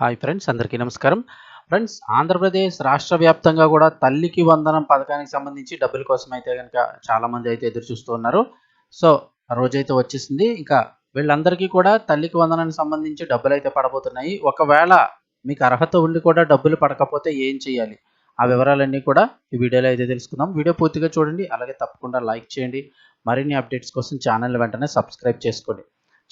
Hi friends అందరికీ నమస్కారం. Friends Andhra Pradesh రాష్ట్ర వ్యాప్తంగా కూడా తల్లికి వందనం పథకానికి సంబంధించి డబ్బుల కోసం అయితే కనుక చాలామంది అయితే ఎదురు చూస్తూ ఉన్నారు. సో రోజైతే వచ్చేసింది. ఇంకా వీళ్ళందరికీ కూడా తల్లికి వందనానికి సంబంధించి డబ్బులు అయితే పడబోతున్నాయి. ఒకవేళ మీకు అర్హత ఉండి కూడా డబ్బులు పడకపోతే ఏం చేయాలి? ఆ వివరాలన్నీ కూడా ఈ వీడియోలో అయితే తెలుసుకుందాం. వీడియో పూర్తిగా చూడండి. అలాగే తప్పకుండా లైక్ చేయండి. మరిన్ని అప్డేట్స్ కోసం ఛానల్ వెంటనే సబ్స్క్రైబ్ చేసుకోండి.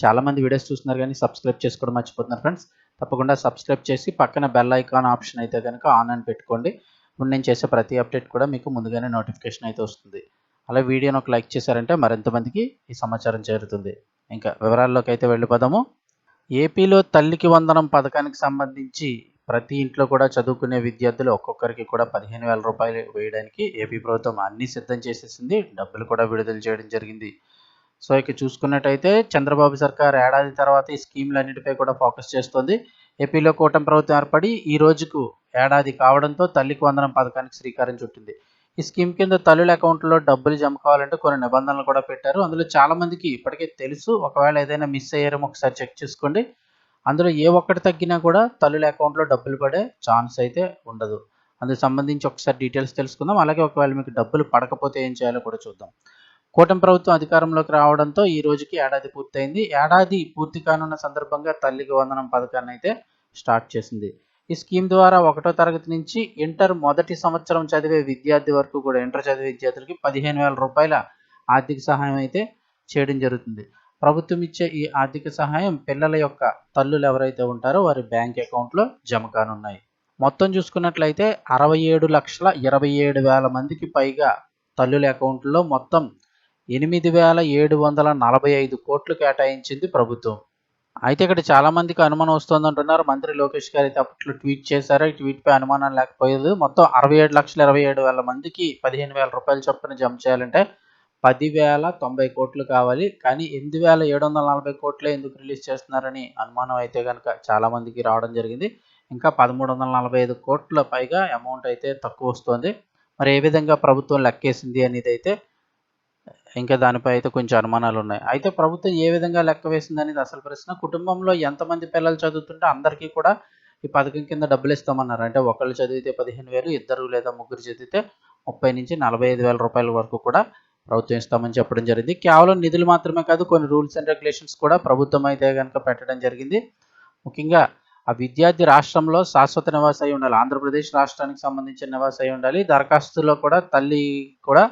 చాలామంది వీడియోస్ చూస్తున్నారు కానీ సబ్స్క్రైబ్ చేసుకోవడం మర్చిపోతున్నారు ఫ్రెండ్స్. తప్పకుండా సబ్స్క్రైబ్ చేసి పక్కన బెల్ ఐకాన్ ఆప్షన్ అయితే కనుక ఆన్ అని పెట్టుకోండి. ఇప్పుడు నేను చేసే ప్రతి అప్డేట్ కూడా మీకు ముందుగానే నోటిఫికేషన్ అయితే వస్తుంది. అలా వీడియోని ఒక లైక్ చేశారంటే మరింత మందికి ఈ సమాచారం చేరుతుంది. ఇంకా వివరాల్లోకి అయితే వెళ్ళిపోదాము. ఏపీలో తల్లికి వందనం పథకానికి సంబంధించి ప్రతి ఇంట్లో కూడా చదువుకునే విద్యార్థులు ఒక్కొక్కరికి కూడా పదిహేను వేల రూపాయలు వేయడానికి ఏపీ ప్రభుత్వం అన్ని సిద్ధం చేసేసింది. డబ్బులు కూడా విడుదల చేయడం జరిగింది. సో ఇక చూసుకున్నట్టయితే చంద్రబాబు సర్కార్ ఏడాది తర్వాత ఈ స్కీమ్లన్నిటిపై కూడా ఫోకస్ చేస్తోంది. ఏపీలో కూటమి ప్రభుత్వం ఏర్పడి ఈ రోజుకు ఏడాది కావడంతో తల్లికి వందనం పథకానికి శ్రీకారం చుట్టింది. ఈ స్కీమ్ కింద తల్లుల అకౌంట్లో డబ్బులు జమ కావాలంటే కొన్ని నిబంధనలు కూడా పెట్టారు. అందులో చాలామందికి ఇప్పటికే తెలుసు. ఒకవేళ ఏదైనా మిస్ అయ్యారేమో ఒకసారి చెక్ చేసుకోండి. అందులో ఏ ఒక్కటి తగ్గినా కూడా తల్లుల అకౌంట్లో డబ్బులు పడే ఛాన్స్ అయితే ఉండదు. అందుకు సంబంధించి ఒకసారి డీటెయిల్స్ తెలుసుకుందాం. అలాగే ఒకవేళ మీకు డబ్బులు పడకపోతే ఏం చేయాలో కూడా చూద్దాం. కూటమి ప్రభుత్వం అధికారంలోకి రావడంతో ఈ రోజుకి ఏడాది పూర్తయింది. ఏడాది పూర్తి కానున్న సందర్భంగా తల్లికి వందనం పథకాన్ని అయితే స్టార్ట్ చేసింది. ఈ స్కీమ్ ద్వారా ఒకటో తరగతి నుంచి ఇంటర్ మొదటి సంవత్సరం చదివే విద్యార్థి వరకు కూడా ఇంటర్ చదివే విద్యార్థులకి పదిహేను వేల రూపాయల ఆర్థిక సహాయం అయితే చేయడం జరుగుతుంది. ప్రభుత్వం ఇచ్చే ఈ ఆర్థిక సహాయం పిల్లల యొక్క తల్లులు ఎవరైతే ఉంటారో వారి బ్యాంక్ అకౌంట్లో జమ కానున్నాయి. మొత్తం చూసుకున్నట్లయితే అరవై ఏడు లక్షల ఇరవై ఏడు వేల మందికి పైగా తల్లుల అకౌంట్లో మొత్తం ఎనిమిది వేల ఏడు వందల నలభై ఐదు కోట్లు కేటాయించింది ప్రభుత్వం. అయితే ఇక్కడ చాలామందికి అనుమానం వస్తుంది అంటున్నారు మంత్రి లోకేష్ గారు అయితే అప్పట్లో ట్వీట్ చేశారు. ఈ ట్వీట్పై అనుమానం లేకపోయేది. మొత్తం అరవై ఏడు లక్షల ఇరవై ఏడు వేల మందికి పదిహేను వేల రూపాయలు చొప్పున జమ చేయాలంటే పదివేల తొంభై కోట్లు కావాలి. కానీ ఎనిమిది వేల ఏడు వందల నలభై కోట్లే ఎందుకు రిలీజ్ చేస్తున్నారని అనుమానం అయితే కనుక చాలామందికి రావడం జరిగింది. ఇంకా పదమూడు వందల నలభై ఐదు కోట్ల పైగా అమౌంట్ అయితే తక్కువ వస్తుంది. మరి ఏ విధంగా ప్రభుత్వం లెక్కేసింది అనేది అయితే ఇంకా దానిపై అయితే కొంచెం అనుమానాలు ఉన్నాయి. అయితే ప్రభుత్వం ఏ విధంగా లెక్క వేసింది అనేది అసలు ప్రశ్న. కుటుంబంలో ఎంతమంది పిల్లలు చదువుతుంటే అందరికీ కూడా ఈ పథకం కింద డబ్బులు ఇస్తామన్నారు. అంటే ఒకళ్ళు చదివితే పదిహేను వేలు ఇద్దరు లేదా ముగ్గురు చదివితే ముప్పై నుంచి నలభై ఐదు వేల రూపాయల వరకు కూడా ప్రభుత్వం ఇస్తామని చెప్పడం జరిగింది. కేవలం నిధులు మాత్రమే కాదు కొన్ని రూల్స్ అండ్ రెగ్యులేషన్స్ కూడా ప్రభుత్వం అయితే కనుక పెట్టడం జరిగింది. ముఖ్యంగా ఆ విద్యార్థి రాష్ట్రంలో శాశ్వత నివాస అయి ఉండాలి. ఆంధ్రప్రదేశ్ రాష్ట్రానికి సంబంధించిన నివాస అయి ఉండాలి. దరఖాస్తులో కూడా తల్లి కూడా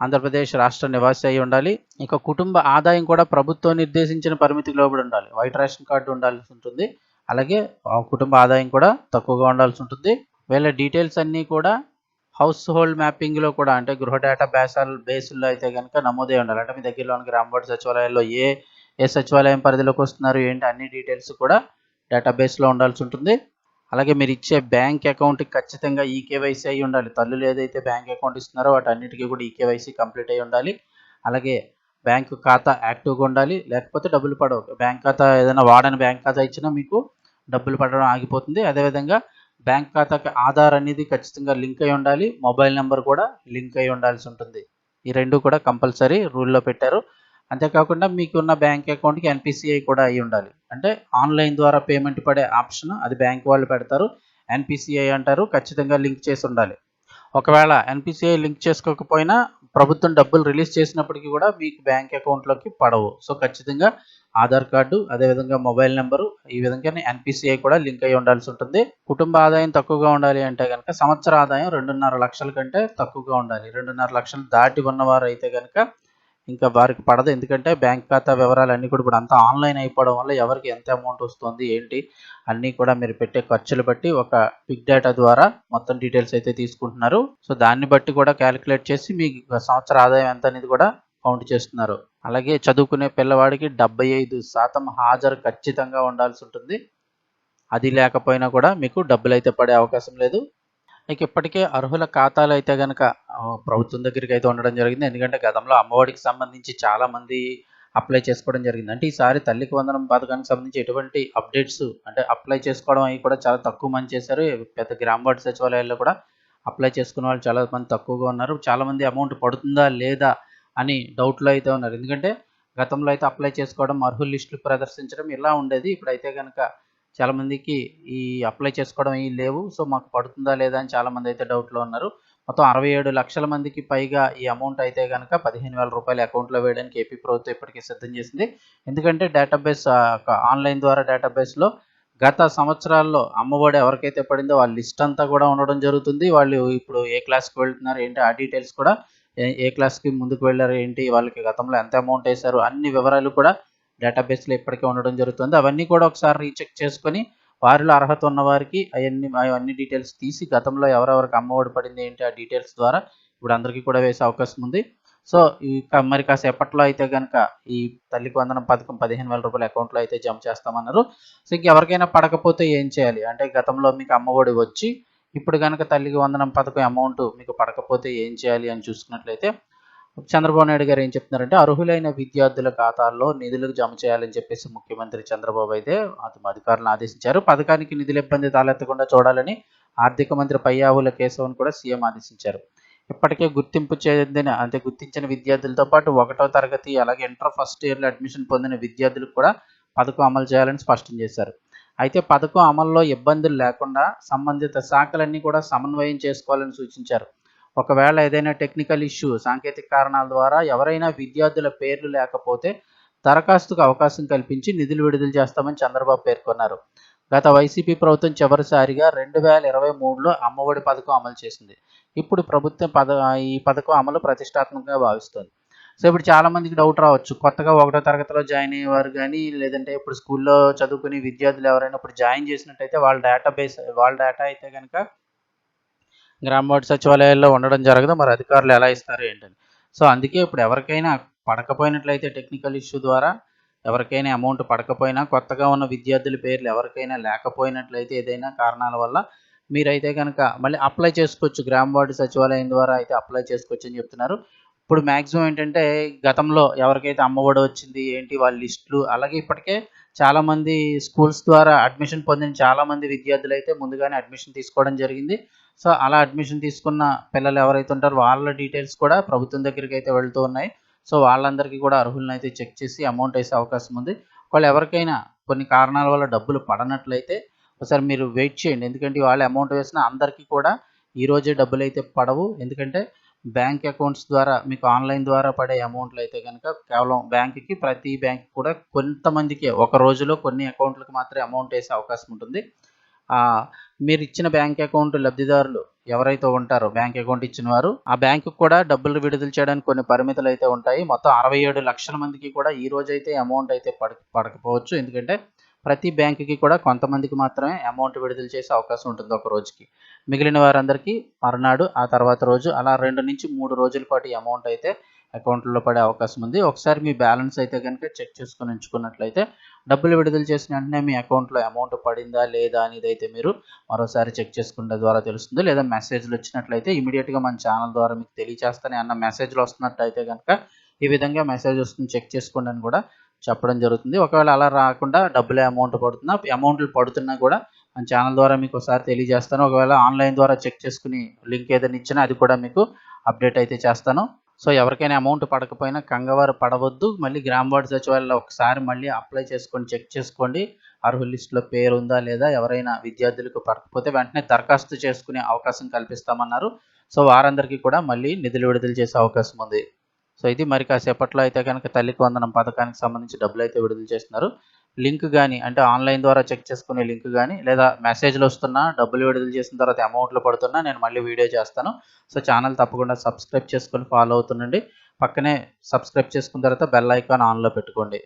ఆంధ్రప్రదేశ్ రాష్ట్ర నివాసి అయి ఉండాలి. ఇక కుటుంబ ఆదాయం కూడా ప్రభుత్వం నిర్దేశించిన పరిమితికి లోబడి ఉండాలి. వైట్ రేషన్ కార్డు ఉండాల్సి ఉంటుంది. అలాగే కుటుంబ ఆదాయం కూడా తక్కువగా ఉండాల్సి ఉంటుంది. వీళ్ళ డీటెయిల్స్ అన్నీ కూడా హౌస్ హోల్డ్ మ్యాపింగ్లో కూడా అంటే గృహ డేటా బేసాల్ బేస్లో అయితే కనుక నమోదై ఉండాలి. అంటే మీ దగ్గరలోని రాంబోర్డ్ సచివాలయాల్లో ఏ ఏ సచివాలయం పరిధిలోకి వస్తున్నారు ఏంటి అన్ని డీటెయిల్స్ కూడా డేటాబేస్లో ఉండాల్సి ఉంటుంది. అలాగే మీరు ఇచ్చే బ్యాంక్ అకౌంట్కి ఖచ్చితంగా ఈకేవైసీ అయి ఉండాలి. తల్లులు ఏదైతే బ్యాంక్ అకౌంట్ ఇస్తున్నారో వాటి అన్నిటికీ కూడా ఈకేవైసీ కంప్లీట్ అయి ఉండాలి. అలాగే బ్యాంకు ఖాతా యాక్టివ్గా ఉండాలి. లేకపోతే డబ్బులు పడవు. బ్యాంక్ ఖాతా ఏదైనా వాడని బ్యాంక్ ఖాతా ఇచ్చినా మీకు డబ్బులు పడడం ఆగిపోతుంది. అదేవిధంగా బ్యాంక్ ఖాతాకి ఆధార్ అనేది ఖచ్చితంగా లింక్ అయి ఉండాలి. మొబైల్ నెంబర్ కూడా లింక్ అయి ఉండాల్సి ఉంటుంది. ఈ రెండు కూడా కంపల్సరీ రూల్లో పెట్టారు. అంతేకాకుండా మీకున్న బ్యాంక్ అకౌంట్కి ఎన్పిసిఐ కూడా అయి ఉండాలి. అంటే ఆన్లైన్ ద్వారా పేమెంట్ పడే ఆప్షన్ అది బ్యాంక్ వాళ్ళు పెడతారు. ఎన్పిసిఐ అంటారు ఖచ్చితంగా లింక్ చేసి ఉండాలి. ఒకవేళ ఎన్పిసిఐ లింక్ చేసుకోకపోయినా ప్రభుత్వం డబ్బులు రిలీజ్ చేసినప్పటికీ కూడా మీకు బ్యాంక్ అకౌంట్లోకి పడవు. సో ఖచ్చితంగా ఆధార్ కార్డు అదేవిధంగా మొబైల్ నెంబరు ఈ విధంగానే ఎన్పిసిఐ కూడా లింక్ అయి ఉండాల్సి ఉంటుంది. కుటుంబ ఆదాయం తక్కువగా ఉండాలి అంటే కనుక సంవత్సర ఆదాయం రెండున్నర లక్షల కంటే తక్కువగా ఉండాలి. రెండున్నర లక్షలు దాటి ఉన్నవారు అయితే కనుక ఇంకా వారికి పడదు. ఎందుకంటే బ్యాంక్ ఖాతా వివరాలు అన్నీ కూడా ఇప్పుడు అంతా ఆన్లైన్ అయిపోవడం వల్ల ఎవరికి ఎంత అమౌంట్ వస్తుంది ఏంటి అన్నీ కూడా మీరు పెట్టే ఖర్చులు బట్టి ఒక బిగ్ డేటా ద్వారా మొత్తం డీటెయిల్స్ అయితే తీసుకుంటున్నారు. సో దాన్ని బట్టి కూడా క్యాలిక్యులేట్ చేసి మీ సంవత్సర ఆదాయం ఎంత అనేది కూడా కౌంట్ చేస్తున్నారు. అలాగే చదువుకునే పిల్లవాడికి డెబ్బై ఐదు శాతం హాజరు ఖచ్చితంగా ఉండాల్సి ఉంటుంది. అది లేకపోయినా కూడా మీకు డబ్బులు అయితే పడే అవకాశం లేదు. ఇక ఇప్పటికే అర్హుల ఖాతాలు అయితే కనుక ప్రభుత్వం దగ్గరికి అయితే ఉండడం జరిగింది. ఎందుకంటే గతంలో అమ్మఒడికి సంబంధించి చాలా మంది అప్లై చేసుకోవడం జరిగింది. అంటే ఈసారి తల్లికి వందనం పథకానికి సంబంధించి ఎటువంటి అప్డేట్స్ అంటే అప్లై చేసుకోవడం అవి కూడా చాలా తక్కువ మంది చేశారు. పెద్ద గ్రామ వార్డు సచివాలయాల్లో కూడా అప్లై చేసుకున్న వాళ్ళు చాలా మంది తక్కువగా ఉన్నారు. చాలా మంది అమౌంట్ పడుతుందా లేదా అని డౌట్లో అయితే ఉన్నారు. ఎందుకంటే గతంలో అయితే అప్లై చేసుకోవడం అర్హుల లిస్టులు ప్రదర్శించడం ఇలా ఉండేది. ఇప్పుడైతే కనుక చాలామందికి ఈ అప్లై చేసుకోవడం ఏం లేవు. సో మాకు పడుతుందా లేదా అని చాలామంది అయితే డౌట్లో ఉన్నారు. మొత్తం అరవై ఏడు లక్షల మందికి పైగా ఈ అమౌంట్ అయితే కనుక పదిహేను వేల రూపాయలు అకౌంట్లో వేయడానికి ఏపీ ప్రభుత్వం ఇప్పటికే సిద్ధం చేసింది. ఎందుకంటే డేటాబేస్ ఆన్లైన్ ద్వారా డేటాబేస్లో గత సంవత్సరాల్లో అమ్మఒడి ఎవరికైతే పడిందో వాళ్ళ లిస్ట్ అంతా కూడా ఉండడం జరుగుతుంది. వాళ్ళు ఇప్పుడు ఏ క్లాస్కి వెళ్తున్నారు ఏంటి ఆ డీటెయిల్స్ కూడా ఏ ఏ క్లాస్కి ముందుకు వెళ్ళారు ఏంటి వాళ్ళకి గతంలో ఎంత అమౌంట్ వేశారు అన్ని వివరాలు కూడా డేటాబేస్లో ఇప్పటికే ఉండడం జరుగుతుంది. అవన్నీ కూడా ఒకసారి రీచెక్ చేసుకొని వారిలో అర్హత ఉన్న వారికి అవన్నీ అవన్నీ డీటెయిల్స్ తీసి గతంలో ఎవరెవరికి అమ్మఒడి పడింది ఏంటి ఆ డీటెయిల్స్ ద్వారా ఇప్పుడు అందరికీ కూడా వేసే అవకాశం ఉంది. సో ఈ మరి కాసేపట్లో అయితే కనుక ఈ తల్లికి వందనం పథకం పదిహేను వేల రూపాయల అకౌంట్లో అయితే జమ చేస్తామన్నారు. సో ఇంకెవరికైనా పడకపోతే ఏం చేయాలి? అంటే గతంలో మీకు అమ్మఒడి వచ్చి ఇప్పుడు కనుక తల్లికి వందనం పథకం అమౌంట్ మీకు పడకపోతే ఏం చేయాలి అని చూసుకున్నట్లయితే చంద్రబాబు నాయుడు గారు ఏం చెప్తున్నారంటే అర్హులైన విద్యార్థుల ఖాతాల్లో నిధులు జమ చేయాలని చెప్పేసి ముఖ్యమంత్రి చంద్రబాబు అయితే అధికారులను ఆదేశించారు. పథకానికి నిధుల ఇబ్బంది తలెత్తకుండా చూడాలని ఆర్థిక మంత్రి పయ్యావుల కేశవన్ కూడా సీఎం ఆదేశించారు. ఇప్పటికే గుర్తింపు చెందిన అంటే గుర్తించిన విద్యార్థులతో పాటు ఒకటో తరగతి అలాగే ఇంటర్ ఫస్ట్ ఇయర్లో అడ్మిషన్ పొందిన విద్యార్థులకు కూడా పథకం అమలు చేయాలని స్పష్టం చేశారు. అయితే పథకం అమల్లో ఇబ్బందులు లేకుండా సంబంధిత శాఖలన్నీ కూడా సమన్వయం చేసుకోవాలని సూచించారు. ఒకవేళ ఏదైనా టెక్నికల్ ఇష్యూ సాంకేతిక కారణాల ద్వారా ఎవరైనా విద్యార్థుల పేర్లు లేకపోతే దరఖాస్తుకు అవకాశం కల్పించి నిధులు విడుదల చేస్తామని చంద్రబాబు పేర్కొన్నారు. గత వైసీపీ ప్రభుత్వం చివరిసారిగా రెండు వేల ఇరవై మూడులో అమ్మఒడి పథకం అమలు చేసింది. ఇప్పుడు ప్రభుత్వం పద ఈ పథకం అమలు ప్రతిష్టాత్మకంగా భావిస్తుంది. సో ఇప్పుడు చాలా మందికి డౌట్ రావచ్చు. కొత్తగా ఒకటో తరగతిలో జాయిన్ అయ్యేవారు కానీ లేదంటే ఇప్పుడు స్కూల్లో చదువుకునే విద్యార్థులు ఎవరైనా ఇప్పుడు జాయిన్ చేసినట్టయితే వాళ్ళ డేటాబేస్ వాళ్ళ డేటా అయితే కనుక వార్డు సచివాలయాల్లో ఉండడం జరగదు మరి అధికారులు ఎలా ఇస్తారు ఏంటని. సో అందుకే ఇప్పుడు ఎవరికైనా పడకపోయినట్లయితే టెక్నికల్ ఇష్యూ ద్వారా ఎవరికైనా అమౌంట్ పడకపోయినా కొత్తగా ఉన్న విద్యార్థుల పేర్లు ఎవరికైనా లేకపోయినట్లయితే ఏదైనా కారణాల వల్ల మీరైతే కనుక మళ్ళీ అప్లై చేసుకోవచ్చు గ్రామ వార్డు సచివాలయం ద్వారా అయితే అప్లై చేసుకోవచ్చు అని చెప్తున్నారు. ఇప్పుడు మ్యాక్సిమం ఏంటంటే గతంలో ఎవరికైతే అమ్మఒడి వచ్చింది ఏంటి వాళ్ళ లిస్టులు అలాగే ఇప్పటికే చాలామంది స్కూల్స్ ద్వారా అడ్మిషన్ పొందిన చాలామంది విద్యార్థులు అయితే ముందుగానే అడ్మిషన్ తీసుకోవడం జరిగింది. సో అలా అడ్మిషన్ తీసుకున్న పిల్లలు ఎవరైతే ఉంటారో వాళ్ళ డీటెయిల్స్ కూడా ప్రభుత్వం దగ్గరికి అయితే వెళ్తూ ఉన్నాయి. సో వాళ్ళందరికీ కూడా అర్హులను అయితే చెక్ చేసి అమౌంట్ వేసే అవకాశం ఉంది. వాళ్ళు ఎవరికైనా కొన్ని కారణాల వల్ల డబ్బులు పడనట్లయితే ఒకసారి మీరు వెయిట్ చేయండి. ఎందుకంటే వాళ్ళు అమౌంట్ వేసిన అందరికీ కూడా ఈ రోజే డబ్బులు అయితే పడవు. ఎందుకంటే బ్యాంక్ అకౌంట్స్ ద్వారా మీకు ఆన్లైన్ ద్వారా పడే అమౌంట్లు అయితే కనుక కేవలం బ్యాంకుకి ప్రతి బ్యాంక్ కూడా కొంతమందికే ఒక రోజులో కొన్ని అకౌంట్లకు మాత్రమే అమౌంట్ వేసే అవకాశం ఉంటుంది. మీరు ఇచ్చిన బ్యాంక్ అకౌంట్ లబ్ధిదారులు ఎవరైతే ఉంటారో బ్యాంక్ అకౌంట్ ఇచ్చిన వారు ఆ బ్యాంకు కూడా డబ్బులు విడుదల చేయడానికి కొన్ని పరిమితులు అయితే ఉంటాయి. మొత్తం అరవై ఏడు లక్షల మందికి కూడా ఈ రోజు అయితే అమౌంట్ అయితే పడ పడకపోవచ్చు. ఎందుకంటే ప్రతి బ్యాంకుకి కూడా కొంతమందికి మాత్రమే అమౌంట్ విడుదల చేసే అవకాశం ఉంటుంది ఒక రోజుకి. మిగిలిన వారందరికీ మరునాడు ఆ తర్వాత రోజు అలా రెండు నుంచి మూడు రోజుల పాటు అమౌంట్ అయితే అకౌంట్లో పడే అవకాశం ఉంది. ఒకసారి మీ బ్యాలెన్స్ అయితే కనుక చెక్ చేసుకొని ఉంచుకున్నట్లయితే డబ్బులు విడుదల చేసిన వెంటనే మీ అకౌంట్లో అమౌంట్ పడిందా లేదా అనేది అయితే మీరు మరోసారి చెక్ చేసుకునే ద్వారా తెలుస్తుంది. లేదా మెసేజ్లు వచ్చినట్లయితే ఇమీడియట్గా మన ఛానల్ ద్వారా మీకు తెలియచేస్తానే అన్న మెసేజ్లు వస్తున్నట్లయితే కనుక ఈ విధంగా మెసేజ్ వస్తుంది చెక్ చేసుకోండి అని కూడా చెప్పడం జరుగుతుంది. ఒకవేళ అలా రాకుండా డబ్బులే అమౌంట్ పడుతున్నా అమౌంట్లు పడుతున్నా కూడా మన ఛానల్ ద్వారా మీకు ఒకసారి తెలియజేస్తాను. ఒకవేళ ఆన్లైన్ ద్వారా చెక్ చేసుకుని లింక్ ఏదైనా ఇచ్చినా అది కూడా మీకు అప్డేట్ అయితే చేస్తాను. సో ఎవరికైనా అమౌంట్ పడకపోయినా కంగవారు పడవద్దు. మళ్ళీ గ్రామ వార్డు సచివాలయంలో ఒకసారి మళ్ళీ అప్లై చేసుకొని చెక్ చేసుకోండి. అర్హుల లిస్టులో పేరు ఉందా లేదా ఎవరైనా విద్యార్థులకు పడకపోతే వెంటనే దరఖాస్తు చేసుకునే అవకాశం కల్పిస్తామన్నారు. సో వారందరికీ కూడా మళ్ళీ నిధులు విడుదల చేసే అవకాశం ఉంది. సో ఇది మరి కాసేపట్లో అయితే కనుక తల్లికి వందనం పథకానికి సంబంధించి డబ్బులు అయితే విడుదల చేస్తున్నారు. లింక్ కానీ అంటే ఆన్లైన్ ద్వారా చెక్ చేసుకునే లింక్ కానీ లేదా మెసేజ్లు వస్తున్నా డబ్బులు విడుదల చేసిన తర్వాత అమౌంట్లు పడుతున్నా నేను మళ్ళీ వీడియో చేస్తాను. సో ఛానల్ తప్పకుండా సబ్స్క్రైబ్ చేసుకొని ఫాలో అవుతుండండి. పక్కనే సబ్స్క్రైబ్ చేసుకున్న తర్వాత బెల్ ఐకాన్ ఆన్లో పెట్టుకోండి.